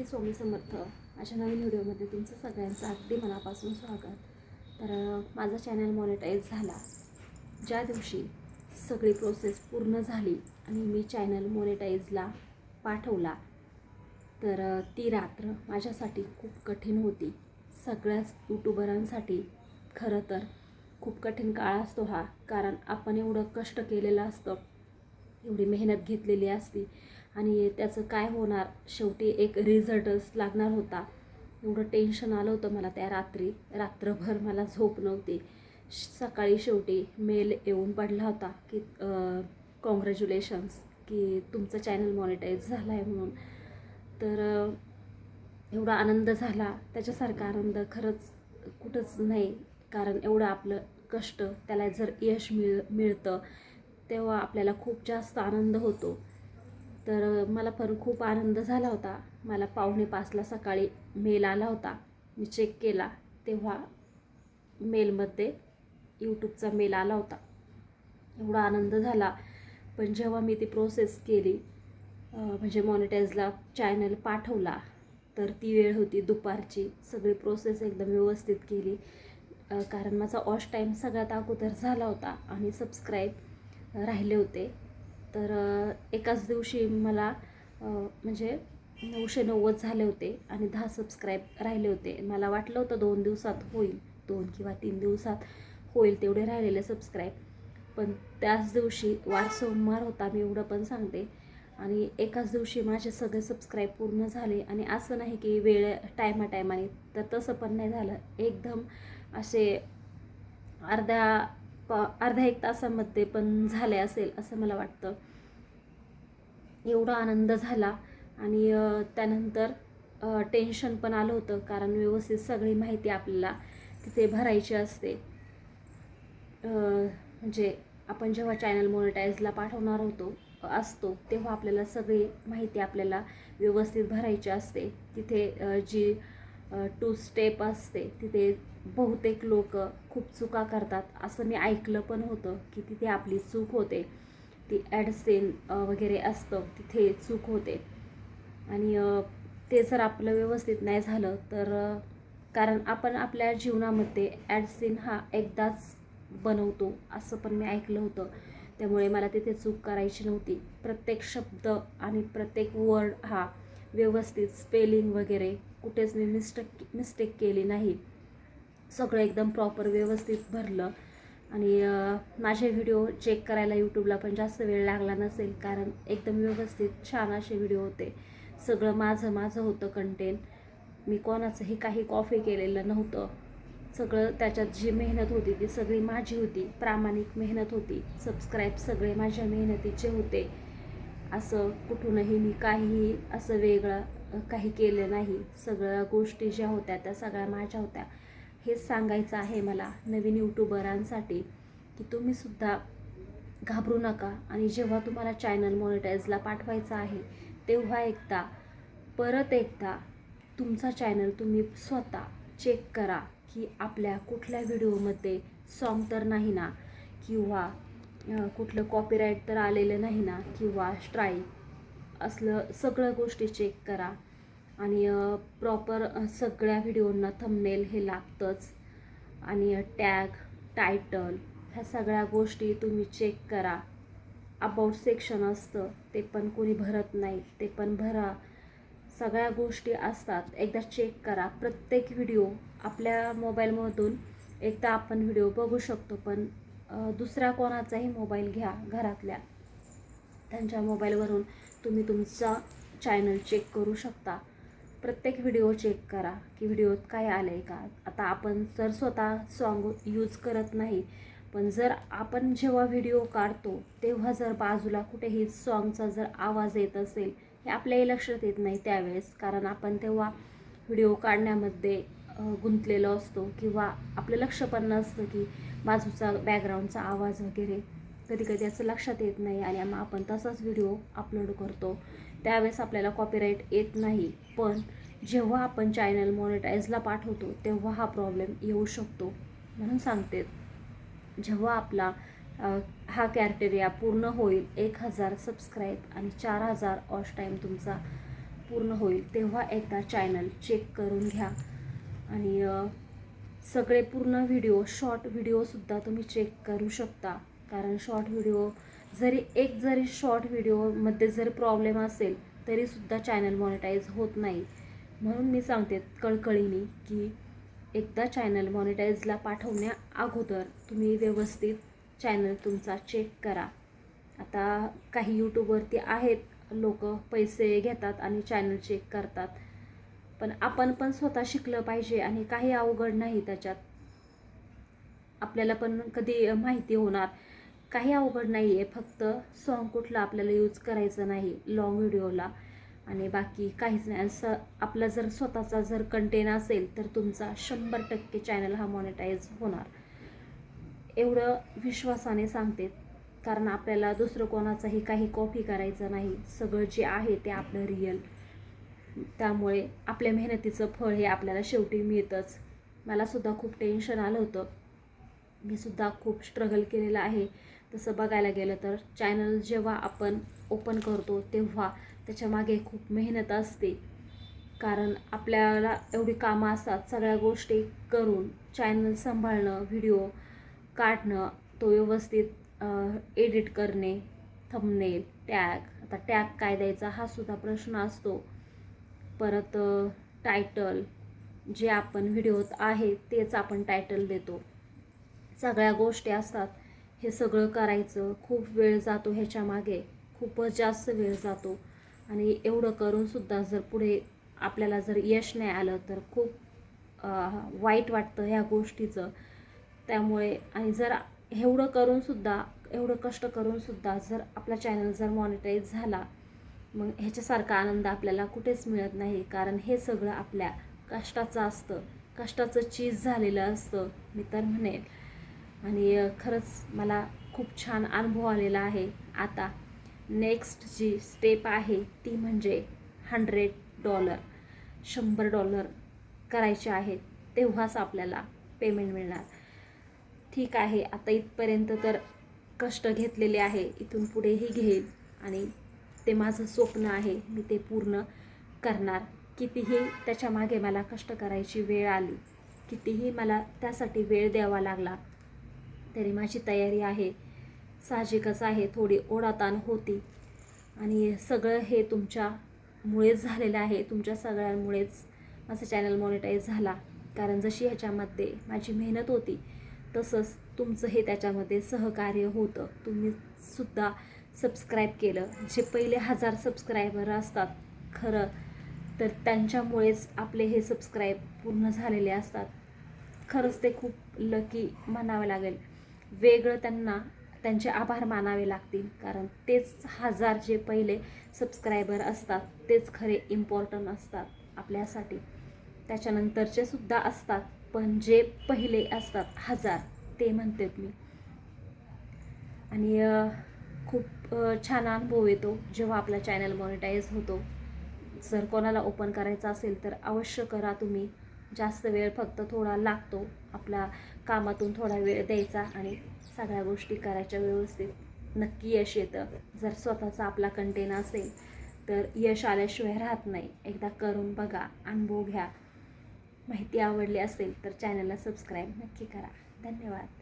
श्री स्वामी समर्थ अशा नवीन व्हिडिओमध्ये तुमचं सगळ्यांचं अगदी मनापासून स्वागत. तर माझा चॅनल मॉनिटाईज झाला. ज्या दिवशी सगळी प्रोसेस पूर्ण झाली आणि मी चॅनल मॉनिटाईजला पाठवला तर ती रात्र माझ्यासाठी खूप कठीण होती. सगळ्याच यूट्यूबरांसाठी खरं तर खूप कठीण काळ असतो हा कारण आपण एवढं कष्ट केलेलं असतं एवढी मेहनत घेतलेली असती. आणि त्याचं काय होणार? शेवटी एक रिझल्टच लागणार होता. एवढं टेन्शन आलं होतं मला त्या रात्री. रात्रभर मला झोप नव्हती. श- सकाळी शेवटी मेल येऊन पडला होता की कॉंग्रॅच्युलेशन्स की तुमचं चॅनल मॉनिटाईज झालं आहे म्हणून. तर एवढा आनंद झाला. त्याच्यासारखा आनंद खरंच कुठंच नाही. कारण एवढं आपलं कष्ट त्याला जर यश मिळ मिळतं तेव्हा आपल्याला खूप जास्त आनंद होतो. तर मला पण खूप आनंद झाला होता. मला पावणे पाचला सकाळी मेल आला होता. मी चेक केला. तेव्हा मेलमध्ये यूट्यूबचा मेल आला होता. एवढा आनंद झाला. पण जेव्हा मी ती प्रोसेस केली म्हणजे मॉनिटाईजला चॅनल पाठवला तर ती वेळ होती दुपारची. सगळी प्रोसेस एकदम व्यवस्थित केली. कारण माझा ऑश टाईम सगळ्यात अगोदर झाला होता आणि सबस्क्राईब राहिले होते. तर एकाच दिवशी मला म्हणजे नऊशे नव्वद झाले होते आणि दहा सबस्क्राईब राहिले होते. मला वाटलं होतं दोन दिवसात होईल दोन किंवा तीन दिवसात होईल तेवढे राहिलेले सबस्क्राईब पण त्याच दिवशी वार सोमवार होता मी एवढं पण सांगते. आणि एकाच दिवशी माझे सगळे सबस्क्राईब पूर्ण झाले आणि असं नाही की वेळ टायमा टायमाने तर तसं पण नाही झालं. एकदम असे अर्ध्या प अर्धा एक तासामध्ये पण झाले असेल असं मला वाटतं. एवढा आनंद झाला आणि त्यानंतर टेन्शन पण आलं होतं कारण व्यवस्थित सगळी माहिती आपल्याला तिथे भरायची असते. म्हणजे आपण जेव्हा चॅनल मॉनिटाईजला पाठवणार होतो असतो तेव्हा आपल्याला सगळी माहिती आपल्याला व्यवस्थित भरायची असते. तिथे जी टू स्टेप असते तिथे बहुतेक लोक खूप चुका करतात. असं मी ऐकलं पण होतं की तिथे आपली चूक होते. ती ॲडसेन वगैरे असतं तिथे चूक होते. आणि ते जर आपलं व्यवस्थित नाही झालं तर कारण आपण आपल्या जीवनामध्ये ॲडसिन हा एकदाच बनवतो असं पण मी ऐकलं होतं. त्यामुळे मला तिथे चूक करायची नव्हती. प्रत्येक शब्द आणि प्रत्येक वर्ड हा व्यवस्थित स्पेलिंग वगैरे कुठेच मी मिस्टेक मिस्टेक केली नाही. सगळं एकदम प्रॉपर व्यवस्थित भरलं. आणि माझे व्हिडिओ चेक करायला यूट्यूबला पण जास्त वेळ लागला नसेल कारण एकदम व्यवस्थित छान असे व्हिडिओ होते. सगळं माझं माझं होतं कंटेंट मी कोणाचंही काही कॉफी केलेलं नव्हतं. सगळं त्याच्यात जी मेहनत होती ती सगळी माझी होती. प्रामाणिक मेहनत होती. सबस्क्राईब सगळे माझ्या मेहनतीचे होते. असं कुठूनही मी काहीही असं वेगळं काही केलं नाही. सगळ्या गोष्टी ज्या होत्या त्या सगळ्या माझ्या होत्या. हेच सांगायचं आहे मला नवीन यूट्यूबरांसाठी की तुम्हीसुद्धा घाबरू नका. आणि जेव्हा तुम्हाला चॅनल मॉनिटाईजला पाठवायचं आहे तेव्हा एकदा परत एकदा तुमचा चॅनल तुम्ही स्वतः चेक करा की आपल्या कुठल्या व्हिडिओमध्ये सॉन्ग तर नाही ना किंवा कुठलं कॉपीराईट तर आलेलं नाही ना किंवा स्ट्राईक असलं सगळं गोष्टी चेक करा. आणि प्रॉपर सगळ्या व्हिडिओंना थंबनेल हे लागतंच. आणि टॅग टायटल ह्या सगळ्या गोष्टी तुम्ही चेक करा. अबाउट सेक्शन असतं ते पण कोणी भरत नाही ते पण भरा. सगळ्या गोष्टी असतात एकदा चेक करा. प्रत्येक व्हिडिओ आपल्या मोबाईलमधून एकदा आपण व्हिडिओ बघू शकतो पण दुसरा दुसऱ्या कोणाचाही मोबाईल घ्या घरातल्या. त्यांच्या मोबाईलवरून तुम्ही तुमचा चॅनल चेक करू शकता. प्रत्येक व्हिडिओ चेक करा की व्हिडिओत काय आलं आहे का? आता आपण जर स्वतः सॉंग यूज करत नाही पण जर आपण जेव्हा व्हिडिओ काढतो तेव्हा जर बाजूला कुठेही सॉन्गचा जर आवाज येत असेल हे आपल्याही लक्षात येत नाही त्यावेळेस. कारण आपण तेव्हा व्हिडिओ काढण्यामध्ये गुंतलेलो असतो किंवा आपलं लक्ष पण नसतं की बाजूचा बॅकग्राऊंडचा आवाज वगैरे. कधी कधी असं लक्षात येत नाही आणि मग आपण तसाच व्हिडिओ अपलोड करतो. त्यावेळेस आपल्याला कॉपीराईट येत नाही. पण जेव्हा आपण चॅनल मॉनिटाईजला पाठवतो तेव्हा हा प्रॉब्लेम येऊ शकतो म्हणून सांगते. जेव्हा आपला हा कॅरटेरिया पूर्ण होईल एक हजार सबस्क्राईब आणि चार हजार ऑश टाईम तुमचा पूर्ण होईल तेव्हा एकदा चॅनल चेक करून घ्या. आणि सगळे पूर्ण व्हिडिओ शॉर्ट व्हिडिओसुद्धा तुम्ही चेक करू शकता. कारण शॉर्ट व्हिडिओ जरी एक जरी शॉर्ट व्हिडिओमध्ये जरी प्रॉब्लेम असेल तरीसुद्धा चॅनल मॉनिटाईज होत नाही. म्हणून मी सांगते कळकळीने की एकदा चॅनल मॉनिटाईजला पाठवण्या अगोदर तुम्ही व्यवस्थित चॅनल तुमचा चेक करा. आता काही यूट्यूबवरती आहेत लोक पैसे घेतात आणि चॅनल चेक करतात. पण आपण पण स्वतः शिकलं पाहिजे आणि काही अवघड नाही त्याच्यात. आपल्याला पण कधी माहिती होणार. काही अवघड नाही आहे फक्त सॉन्ग कुठलं आपल्याला यूज करायचं नाही लॉंग व्हिडिओला आणि बाकी काहीच नाही. असं आपला जर स्वतःचा जर कंटेन असेल तर तुमचा शंभर टक्के चॅनल हा मॉनिटाईज होणार. एवढं विश्वासाने सांगते. कारण आपल्याला दुसरं कोणाचंही काही कॉपी करायचं नाही. सगळं जे आहे ते आपलं रिअल त्यामुळे आपल्या मेहनतीचं फळ हे आपल्याला शेवटी मिळतंच. मलासुद्धा खूप टेन्शन आलं होतं. मी सुद्धा खूप स्ट्रगल केलेलं आहे. तसं बघायला गेलं तर चॅनल जेव्हा आपण ओपन करतो तेव्हा त्याच्यामागे खूप मेहनत असते. कारण आपल्याला एवढी कामं असतात सगळ्या गोष्टी करून चॅनल सांभाळणं व्हिडिओ काढणं तो व्यवस्थित एडिट करणे थंबनेल टॅग आता टॅग काय द्यायचा हा सुद्धा प्रश्न असतो. परत टायटल जे आपण व्हिडिओत आहे तेच आपण टायटल देतो. सगळ्या गोष्टी असतात. हे सगळं करायचं. खूप वेळ जातो ह्याच्या मागे. खूपच जास्त वेळ जातो. आणि एवढं करूनसुद्धा जर पुढे आपल्याला जर यश नाही आलं तर खूप वाईट वाटतं ह्या गोष्टीचं. त्यामुळे आणि जर एवढं करूनसुद्धा एवढं कष्ट करूनसुद्धा जर आपला चॅनल जर मॉनिटाईज झाला मग ह्याच्यासारखा आनंद आपल्याला कुठेच मिळत नाही. कारण हे सगळं आपल्या कष्टाचं असतं. कष्टाचं चीज झालेलं असतं. मी तर म्हणेन. आणि खरंच मला खूप छान अनुभव आलेला आहे. आता नेक्स्ट जी स्टेप आहे ती म्हणजे हंड्रेड डॉलर शंभर डॉलर करायचे आहेत तेव्हाच आपल्याला पेमेंट मिळणार. ठीक आहे आता इथपर्यंत तर कष्ट घेतलेले आहे इथून पुढेही घेईल आणि ते माझं स्वप्न आहे मी ते पूर्ण करणार. कितीही त्याच्यामागे मला कष्ट करायची वेळ आली कितीही मला त्यासाठी वेळ द्यावा लागला तरी माझी तयारी आहे. साहजिकच आहे. थोडी ओढाताण होती. आणि सगळं हे तुमच्यामुळेच झालेलं आहे. तुमच्या सगळ्यांमुळेच माझा चॅनल मॉनिटाईज झाला. कारण जशी ह्याच्यामध्ये माझी मेहनत होती तसंच तुमचं हे त्याच्यामध्ये सहकार्य होतं. तुम्ही सुद्धा सबस्क्राईब केलं. जे पहिले हजार सबस्क्रायबर असतात खरं तर त्यांच्यामुळेच आपले हे सबस्क्राईब पूर्ण झालेले असतात. खरंच ते खूप लकी म्हणावं लागेल. वेगळं त्यांना त्यांचे आभार मानावे लागतील. कारण तेच हजार जे पहिले सबस्क्रायबर असतात तेच खरे इम्पॉर्टंट असतात आपल्यासाठी. त्याच्यानंतरचे सुद्धा असतात पण जे पहिले असतात हजार ते म्हणते मी. आणि खूप छान अनुभव येतो जेव्हा आपला चॅनल मॉनिटाईज होतो. जर कोणाला ओपन करायचं असेल तर अवश्य करा तुम्ही. जास्त वेळ फक्त थोडा लागतो आपला कामातून थोडा वेळ द्यायचा आणि सगळ्या गोष्टी करायच्या व्यवस्थित. नक्की यश येतं. जर स्वतःचा आपला कंटेन असेल तर यश आल्याशिवाय राहत नाही. एकदा करून बघा अनुभव घ्या. माहिती आवडली असेल तर चॅनलला सबस्क्राईब नक्की करा. धन्यवाद.